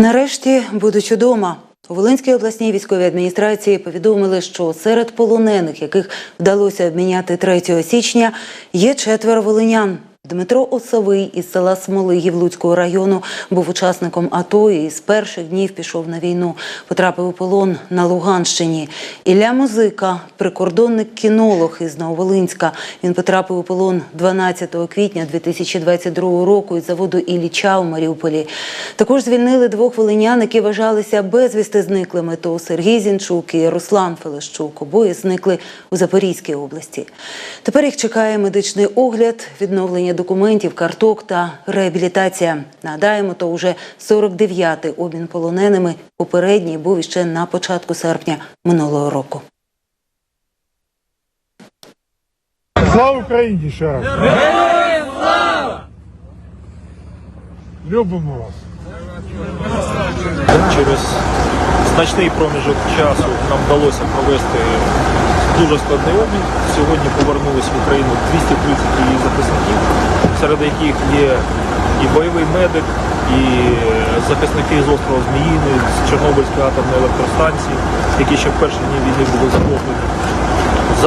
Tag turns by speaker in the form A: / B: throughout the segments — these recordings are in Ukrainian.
A: Нарешті, будучи вдома, у Волинській обласній військовій адміністрації повідомили, що серед полонених, яких вдалося обміняти 3 січня, є четверо волинян. Дмитро Осовий із села Смолигів Луцького району був учасником АТО і з перших днів пішов на війну. Потрапив у полон на Луганщині. Ілля Музика, прикордонник-кінолог із Нововолинська. Він потрапив у полон 12 квітня 2022 року із заводу Ілліча у Маріуполі. Також звільнили двох волинян, які вважалися безвісти зниклими. То Сергій Зінчук і Руслан Фелещук. Обоє зникли у Запорізькій області. Тепер їх чекає медичний огляд, відновлення документів, карток та реабілітація. Нагадаємо, то вже 49-й обмін полоненими. Попередній був іще на початку серпня минулого року.
B: Слава Україні ще раз! Любимо вас!
C: Через значний проміжок часу нам вдалося провести дуже складний обмін. Сьогодні повернулись в Україну 230 її захисників, серед яких є і бойовий медик, і захисники з острова Зміїни, з Чорнобильської атомної електростанції, які ще в перші дні війни були захоплені. З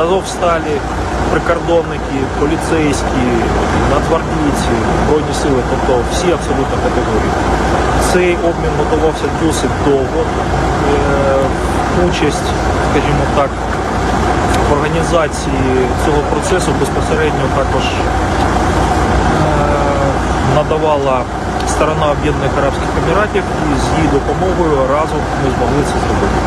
C: прикордонники, поліцейські, нацгвардійці, збройні сили, тобто всі абсолютно категорії. Цей обмін готувався досить довго. Е, Участь, скажімо так, організації цього процесу безпосередньо також е, надавала сторона Об'єднаних Арабських Еміратів і з її допомогою разом ми змогли це зробити.